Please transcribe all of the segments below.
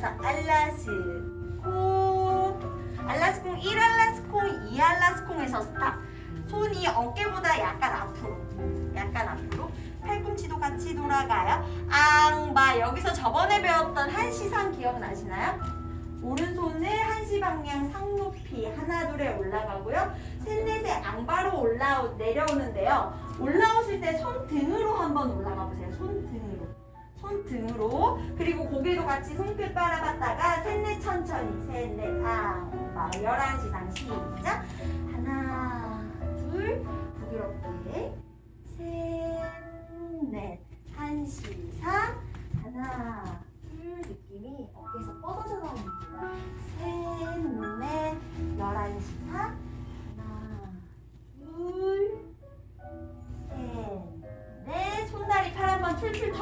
하면서 알라스콩 알라스콩 1 알라스콩 2 알라스콩에서 스탑. 손이 어깨보다 약간 앞으로 약간 앞으로. 팔꿈치도 같이 돌아가요. 앙바. 여기서 저번에 배웠던 한시상 기억나시나요? 오른손을 한시 방향 상높이 하나 둘에 올라가고요. 셋넷에 앙바로 올라 내려오는데요. 올라오실 때 손등으로 한번 올라가 보세요. 손등으로 손 등으로. 그리고 고개도 같이 손끝 바라봤다가 셋넷 천천히 셋넷 앙바 열한 시상 시작. 하나 둘. 부드럽게. 셋넷. 한시상 하나 둘. 느낌이 어깨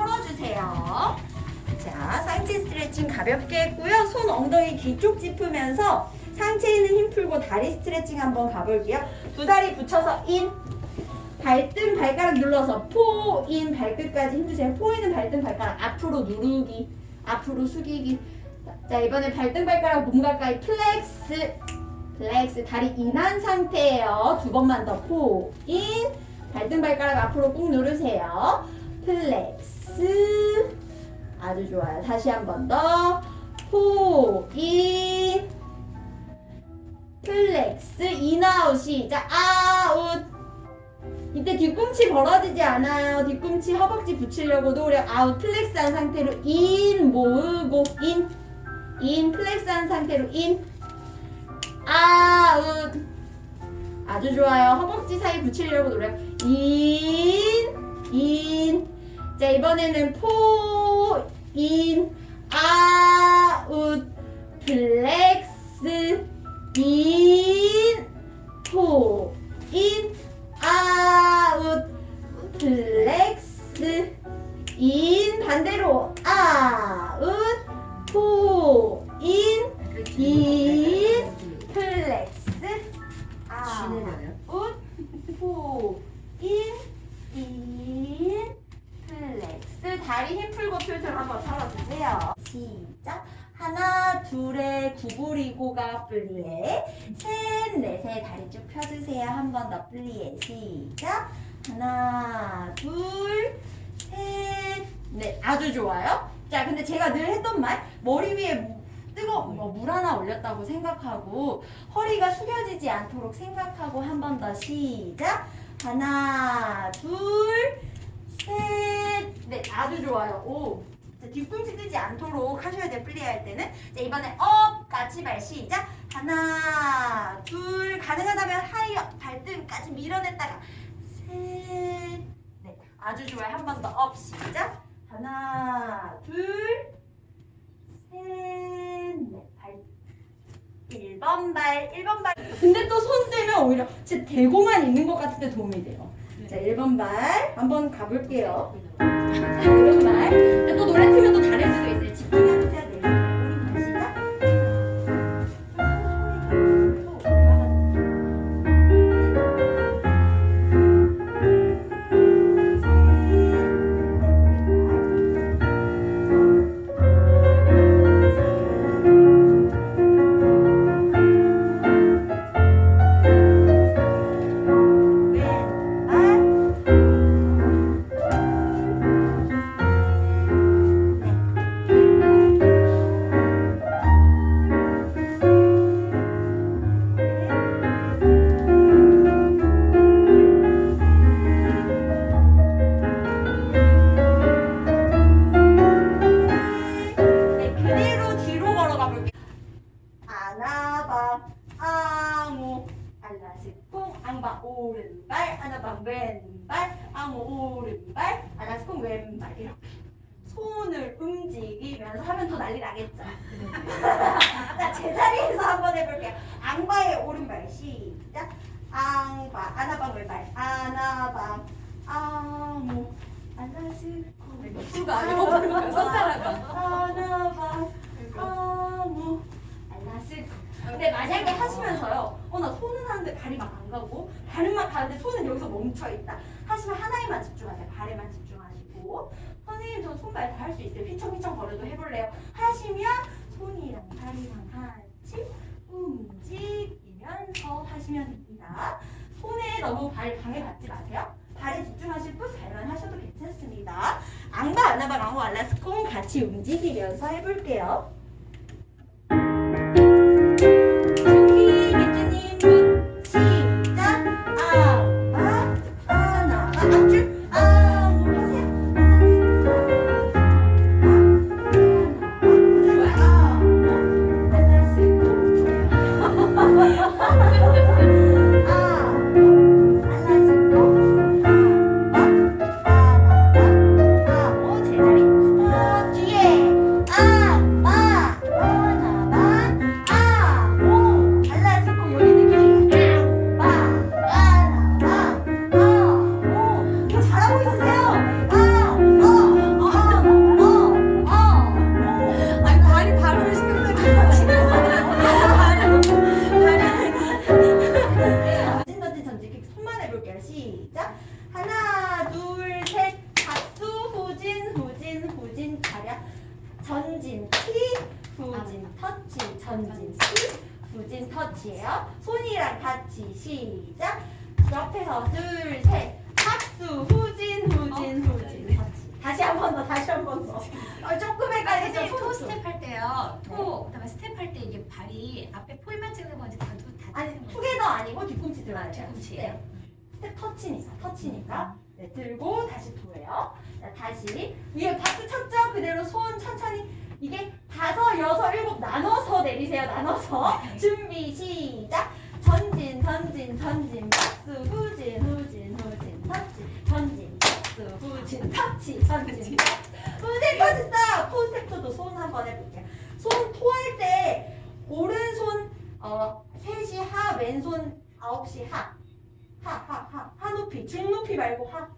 툴툴 털어주세요. 자 상체 스트레칭 가볍게 했고요. 손 엉덩이 뒤쪽 짚으면서 상체 있는 힘 풀고 다리 스트레칭 한번 가볼게요. 두 다리 붙여서 인 발등 발가락 눌러서 포인 발끝까지 힘주세요. 포인은 발등 발가락 앞으로 누르기 앞으로 숙이기. 자 이번에 발등 발가락 몸 가까이 플렉스 플렉스. 다리 인한 상태예요. 두 번만 더 포인 발등 발가락 앞으로 꾹 누르세요. 플렉스 아주 좋아요. 다시 한 번더. 포인 플렉스 인아웃 시작. 아웃. 이때 뒤꿈치 벌어지지 않아요. 뒤꿈치 허벅지 붙이려고 노력. 아웃. 플렉스한 상태로 인 모으고 인. 인. 플렉스한 상태로 인. 아웃. 아주 좋아요. 허벅지 사이 붙이려고 노력. 인 인 자 이번에는 포 인 아웃 플렉스 인 포 인 아웃 플렉스 인 반대로 아웃 포 인 인 플렉스 아웃 포인 인 플렉스 다리 힘 풀고 툴툴 한번 털어주세요 시작 하나 둘에 구부리고가 플리에 셋 넷에 다리 쭉 펴주세요. 한 번 더 플리에 시작. 하나 둘 셋 넷. 아주 좋아요. 자 근데 제가 늘 했던 말 머리 위에 뜨거운 뭐 물 하나 올렸다고 생각하고 허리가 숙여지지 않도록 생각하고 한 번 더 시작. 하나 둘 셋 넷. 아주 좋아요. 오. 자, 뒤꿈치 뜨지 않도록 하셔야 돼요. 플레이 할 때는. 자 이번에 업! 같이 발 시작. 하나 둘 가능하다면 하이어 발등까지 밀어냈다가 셋 넷. 아주 좋아요. 한 번 더 업! 시작. 하나 둘 셋 넷 발 1번 발 1번 발. 근데 또 손 뜨면 오히려 진짜 대고만 있는 것 같은데 도움이 돼요. 자 1번 발 한번 가볼게요 자, 오 왼발, 앙호 오른발, 알라스콩 왼발 이렇게 손을 움직이면서 하면 더 난리 나겠죠. 자 제자리에서 한번 해볼게요. 앙바의 오른발 시작. 앙바, 아나방 왼발, 아나방, 앙호, 알라스콩. 수가 아니고 부르면 손가락을. 하나만 아무 알라스 근데 만약에 하시면서요 어 나 손은 하는데 발이 막 안 가고 발은 가는데 손은 여기서 멈춰 있다 하시면 하나에만 집중하세요 발에만 집중하시고 선생님 저 손발 다 할 수 있어요 휘청휘청 거려도 해볼래요 하시면 손이랑 다리랑 같이 움직이면서 하시면 됩니다. 손에 너무 발 방해 받지 마세요. 발에 집중하실 분 발만 하셔도 괜찮습니다. 앙바 아나바 랑호 알라스콩 같이 움직이면서 해볼게요. 터치예요. 손이랑 같이 시작. 옆에서 둘, 셋. 박수, 후진, 후진, 후진, 터치. 다시 한 번 더, 다시 한 번 더. 어, 조금 헷갈리죠? 선생님 토손 스텝 할 때요. 토 그다음에 스텝 할 때 이게 발이 앞에 포인만 찍는 건지 다다 아니, 찍는 건지. 투게더 아니고 뒤꿈치 들어가야 아, 돼요. 뒤꿈치예요? 네. 스텝 터치니까, 터치니까. 네, 들고 다시 도예요. 자, 다시. 위에 박수 쳤죠? 그대로 손 천천히. 이게 다섯, 여섯, 일곱 나눠서 내리세요. 나눠서. 준비, 시작. 전진, 전진, 전진. 박수, 후진, 후진, 후진. 터치. 전진, 박수, 후진, 터치. 전진. 후진, 터치. 토 스텝도 손 한번 해볼게요. 손 토할 때 오른손 어, 셋이 하, 왼손 아홉시 하. 하, 하, 하. 하 높이. 중 높이 말고 하.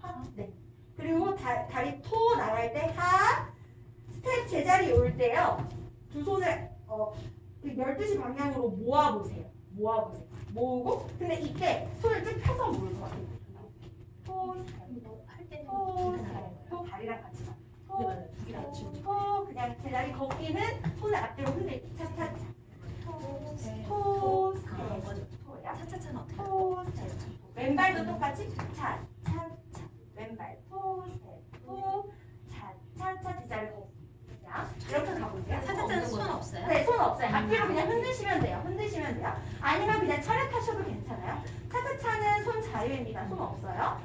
하. 네. 그리고 다, 다리 토 나갈 때 하. 스텝 제자리 올 때요. 두 손을 어, 그 12시 방향으로 모아보세요. 모아보세요. 모으고, 근데 이때 손을 쭉 펴서 모을 것 같아요. 토, 토. 토, 다리랑 같이 가. 토. 토, 그냥 제자리 걷기는 손을 앞뒤로 흔들기. 차차차. 토, 네. 토, 아, 스텝. 맞아. 토야. 차차차는 어떻게? 토, 스텝. 왼발도 똑같이 차, 차, 차. 왼발 토, 스텝, 토, 차, 차, 차 제자리 걷기. 그냥 이렇게 가볼게요. 차차차는 손 없어요? 네, 손 없어요. 앞뒤로 그냥 흔드시면 돼요. 흔드시면 돼요. 아니면 그냥 차렷하셔도 괜찮아요. 차차차는 손 자유입니다. 손 없어요.